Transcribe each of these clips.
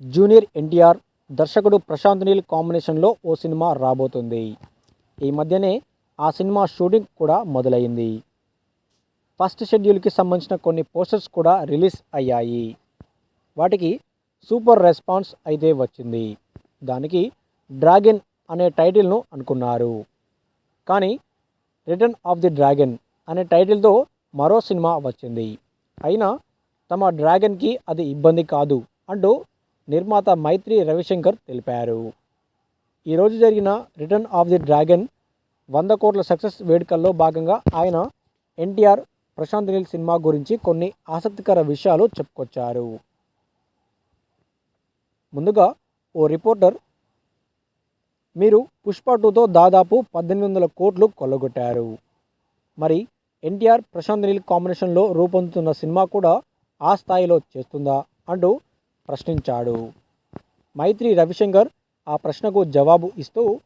Junior NTR దర్శకుడు ప్రశాంత్ నీల్ కాంబినేషన్లో ఓ cinema రాబోతుంది. ఈ మధ్యనే ఆ సినిమా షూటింగ్ కూడా మొదలైంది. ఫస్ట్ షెడ్యూల్కి సంబంధించిన కొన్ని పోస్టర్స్ కూడా రిలీజ్ అయ్యాయి. వాటికి సూపర్ రెస్పాన్స్ అయితే వచ్చింది. దానికి డ్రాగన్ అనే టైటిల్ను అనుకున్నారు. కానీ రిటర్న్ ఆఫ్ ది డ్రాగన్ అనే టైటిల్తో మరో సినిమా వచ్చింది. అయినా తమ డ్రాగన్కి అది ఇబ్బంది కాదు అంటూ నిర్మాత మైత్రి రవిశంకర్ తెలిపారు. ఈరోజు జరిగిన రిటర్న్ ఆఫ్ ది డ్రాగన్ వంద కోట్ల సక్సెస్ వేడుకల్లో భాగంగా ఆయన ఎన్టీఆర్ ప్రశాంత్ నీల్ సినిమా గురించి కొన్ని ఆసక్తికర విషయాలు చెప్పుకొచ్చారు. ముందుగా ఓ రిపోర్టర్ మీరు పుష్ప టూతో దాదాపు పద్దెనిమిది వందల కోట్లు కొల్లగొట్టారు. మరి ఎన్టీఆర్ ప్రశాంత్ నీల్ కాంబినేషన్లో రూపొందుతున్న సినిమా కూడా ఆ స్థాయిలో చేస్తుందా అంటూ ప్రశ్నించాడు. మైత్రి రవిశంకర్ ఆ ప్రశ్నకు జవాబు ఇస్తూ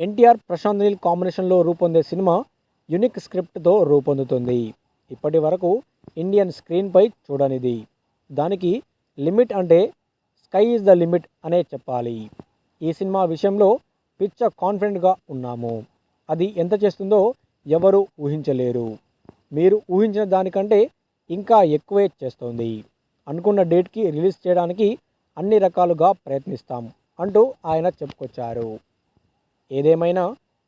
ఎన్టీఆర్ ప్రశాంత్ నీల్ కాంబినేషన్లో రూపొందే సినిమా యునిక్ స్క్రిప్ట్తో రూపొందుతుంది. ఇప్పటి వరకు ఇండియన్ స్క్రీన్పై చూడనిది. దానికి లిమిట్ అంటే స్కై ఈజ్ ద లిమిట్ అనే చెప్పాలి. ఈ సినిమా విషయంలో పిచ్చ కాన్ఫిడెంట్గా ఉన్నాము. అది ఎంత చేస్తుందో ఎవరు ఊహించలేరు. మీరు ఊహించిన దానికంటే ఇంకా ఎక్కువే చేస్తోంది. అనుకున్న డేట్కి రిలీజ్ చేయడానికి అన్ని రకాలుగా ప్రయత్నిస్తాం అంటూ ఆయన చెప్పుకొచ్చారు. ఏదేమైనా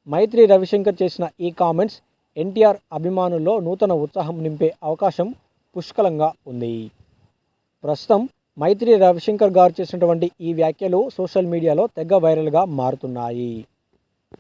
మైత్రి రవిశంకర్ చేసిన ఈ కామెంట్స్ ఎన్టీఆర్ అభిమానుల్లో నూతన ఉత్సాహం నింపే అవకాశం పుష్కలంగా ఉంది. ప్రస్తుతం మైత్రి రవిశంకర్ గారు చేసినటువంటి ఈ వ్యాఖ్యలు సోషల్ మీడియాలో తెగ వైరల్గా మారుతున్నాయి.